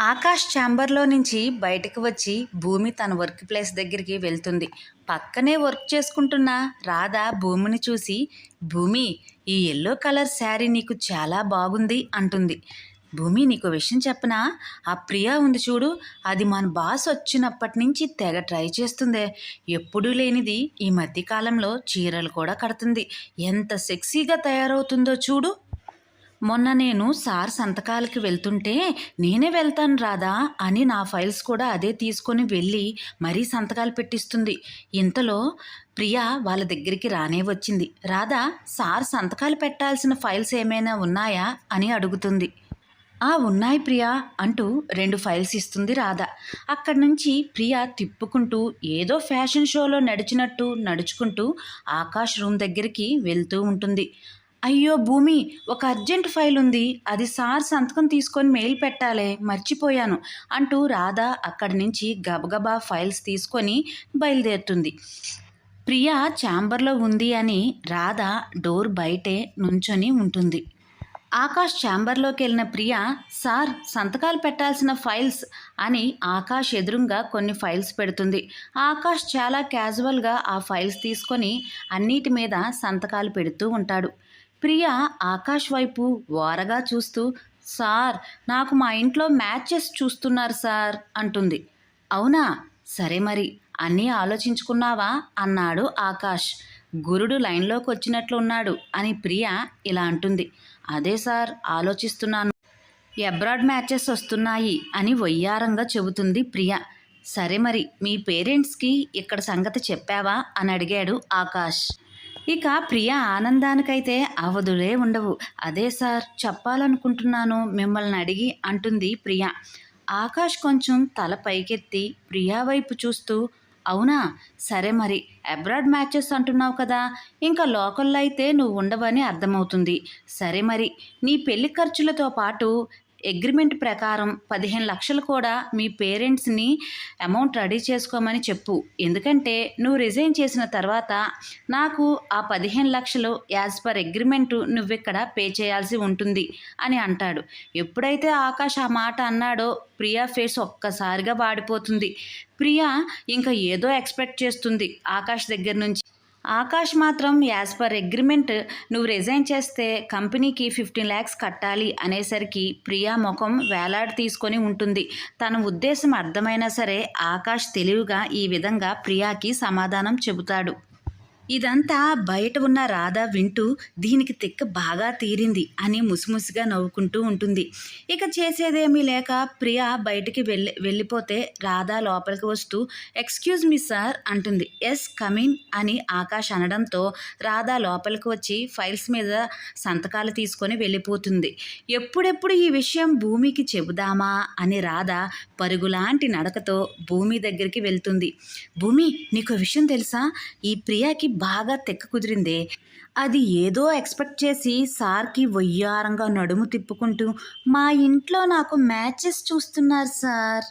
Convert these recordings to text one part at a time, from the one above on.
ఆకాష్ ఛాంబర్లో నుంచి బయటకు వచ్చి భూమి తన వర్క్ ప్లేస్ దగ్గరికి వెళ్తుంది. పక్కనే వర్క్ చేసుకుంటున్న రాధ భూమిని చూసి భూమి ఈ ఎల్లో కలర్ శారీ నీకు చాలా బాగుంది అంటుంది. భూమి నీకు విషయం చెప్పనా? ఆ ప్రియా ఉంది చూడు అది మన బాస్ వచ్చినప్పటి నుంచి తెగ ట్రై చేస్తుందే. ఎప్పుడూ లేనిది ఈ మధ్యకాలంలో చీరలు కూడా కడుతుంది. ఎంత సెక్సీగా తయారవుతుందో చూడు. మొన్న నేను సార్ సంతకాలకి వెళ్తుంటే నేనే వెళ్తాను రాదా అని నా ఫైల్స్ కూడా అదే తీసుకొని వెళ్ళి మరీ సంతకాలు పెట్టిస్తుంది. ఇంతలో ప్రియా వాళ్ళ దగ్గరికి రానే వచ్చింది. రాధా సార్ సంతకాలు పెట్టాల్సిన ఫైల్స్ ఏమైనా ఉన్నాయా అని అడుగుతుంది. ఆ ఉన్నాయి ప్రియా అంటూ రెండు ఫైల్స్ ఇస్తుంది రాధ. అక్కడి నుంచి ప్రియా తిప్పుకుంటూ ఏదో ఫ్యాషన్ షోలో నడిచినట్టు నడుచుకుంటూ ఆకాష్ రూమ్ దగ్గరికి వెళ్తూ ఉంటుంది. అయ్యో భూమి ఒక అర్జెంట్ ఫైల్ ఉంది. అది సార్ సంతకం తీసుకొని మెయిల్ పెట్టాలే మర్చిపోయాను అంటూ రాధ అక్కడి నుంచి గబగబా ఫైల్స్ తీసుకొని బయలుదేరుతుంది. ప్రియా ఛాంబర్లో ఉంది అని రాధ డోర్ బయటే నుంచొని ఉంటుంది. ఆకాష్ ఛాంబర్లోకి వెళ్ళిన ప్రియ సార్ సంతకాలు పెట్టాల్సిన ఫైల్స్ అని ఆకాష్ ఎదురుగా కొన్ని ఫైల్స్ పెడుతుంది. ఆకాష్ చాలా క్యాజువల్గా ఆ ఫైల్స్ తీసుకొని అన్నిటి మీద సంతకాలు పెడుతూ ఉంటాడు. ప్రియ ఆకాష్ వైపు ఓరగా చూస్తూ సార్ నాకు మా ఇంట్లో మ్యాచెస్ చూస్తున్నారు సార్ అంటుంది. అవునా? సరే మరి అన్నీ ఆలోచించుకున్నావా? అన్నాడు ఆకాష్ గురుడు లైన్లోకి వచ్చినట్లు ఉన్నాడు అని ప్రియ ఇలా అంటుంది. అదే సార్ ఆలోచిస్తున్నాను. ఎబ్రాడ్ మ్యాచెస్ వస్తున్నాయి అని వయ్యారంగా చెబుతుంది ప్రియ. సరే మరి మీ పేరెంట్స్కి ఇక్కడ సంగతి చెప్పావా? అని అడిగాడు ఆకాష్ ఇక ప్రియ ఆనందానికైతే అవధులే ఉండవు. అదే సార్ చెప్పాలనుకుంటున్నాను మిమ్మల్ని అడిగి అంటుంది ప్రియ. ఆకాష్ కొంచెం తల పైకెత్తి ప్రియా వైపు చూస్తూ అవునా? సరే మరి అబ్రాడ్ మ్యాచెస్ అంటున్నావు కదా ఇంకా లోకల్లో అయితే నువ్వు ఉండవని అర్థమవుతుంది. సరే మరి నీ పెళ్ళి ఖర్చులతో పాటు అగ్రిమెంట్ ప్రకారం పదిహేను లక్షలు కూడా మీ పేరెంట్స్ని అమౌంట్ రెడీ చేసుకోమని చెప్పు. ఎందుకంటే నువ్వు రిజైన్ చేసిన తర్వాత నాకు ఆ పదిహేను లక్షలు యాజ్ పర్ అగ్రిమెంట్ నువ్విక్కడ పే చేయాల్సి ఉంటుంది అని అంటాడు. ఎప్పుడైతే ఆకాష్ ఆ మాట అన్నాడో ప్రియా ఫేస్ ఒక్కసారిగా వాడిపోతుంది. ప్రియా ఇంకా ఏదో ఎక్స్పెక్ట్ చేస్తుంది ఆకాష్ దగ్గర నుంచి. ఆకాష్ మాత్రం యాజ్ పర్ అగ్రిమెంట్ నువ్వు రిజైన్ చేస్తే కంపెనీకి ఫిఫ్టీన్ ల్యాక్స్ కట్టాలి అనేసరికి ప్రియా ముఖం వేలాడి తీసుకొని ఉంటుంది. తన ఉద్దేశం అర్థమైనా సరే ఆకాష్ తెలివిగా ఈ విధంగా ప్రియాకి సమాధానం చెబుతాడు. ఇదంతా బయట ఉన్న రాధ వింటూ దీనికి తిక్క బాగా తీరింది అని ముసిముసిగా నవ్వుకుంటూ ఉంటుంది. ఇక చేసేదేమీ లేక ప్రియ బయటికి వెళ్ళి వెళ్ళిపోతే రాధ లోపలికి వస్తూ ఎక్స్క్యూజ్ మీ సార్ అంటుంది. ఎస్ కమిన్ అని ఆకాష్ అనడంతో రాధ లోపలికి వచ్చి ఫైల్స్ మీద సంతకాలు తీసుకొని వెళ్ళిపోతుంది. ఎప్పుడెప్పుడు ఈ విషయం భూమికి చెబుదామా? అని రాధ పరుగులాంటి నడకతో భూమి దగ్గరికి వెళ్తుంది. భూమి నీకు విషయం తెలుసా? ఈ ప్రియాకి బాగా తెక్క కుదిరిందే. అది ఏదో ఎక్స్పెక్ట్ చేసి సార్కి వయ్యారంగా నడుము తిప్పుకుంటూ మా ఇంట్లో నాకు మ్యాచెస్ చూస్తున్నారు సార్.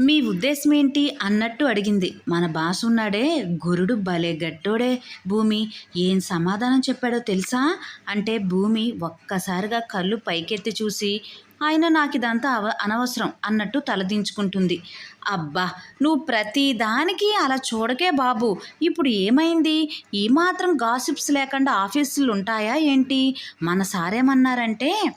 మీ ఉద్దేశం ఏంటి అన్నట్టు అడిగింది. మన బాస్ ఉన్నాడే. గురుడు భలే గట్టోడే. భూమి ఏం సమాధానం చెప్పాడో తెలుసా? అంటే భూమి ఒక్కసారిగా కళ్ళు పైకెత్తి చూసి ఆయన నాకు ఇదంతా అవ అనవసరం అన్నట్టు తలదించుకుంటుంది. అబ్బా నువ్వు ప్రతిదానికి అలా చూడకే బాబు. ఇప్పుడు ఏమైంది? ఏమాత్రం మాత్రం గాసిప్స్ లేకుండా ఆఫీసులు ఉంటాయా ఏంటి? మన సారేమన్నారంటే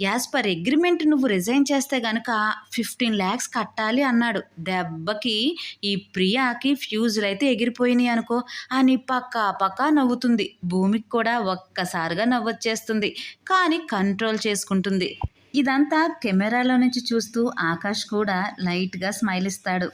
యాజ్ పర్ అగ్రిమెంట్ నువ్వు రిజైన్ చేస్తే గనక ఫిఫ్టీన్ ల్యాక్స్ కట్టాలి అన్నాడు. దెబ్బకి ఈ ప్రియాకి ఫ్యూజులు అయితే ఎగిరిపోయినాయి అనుకో. అని పక్క పక్క నవ్వుతుంది. భూమికి కూడా ఒక్కసారిగా నవ్వొచ్చేస్తుంది. కానీ కంట్రోల్ చేసుకుంటుంది. ఇదంతా కెమెరాలో నుంచి చూస్తూ ఆకాష్ కూడా లైట్గా స్మైల్ ఇస్తాడు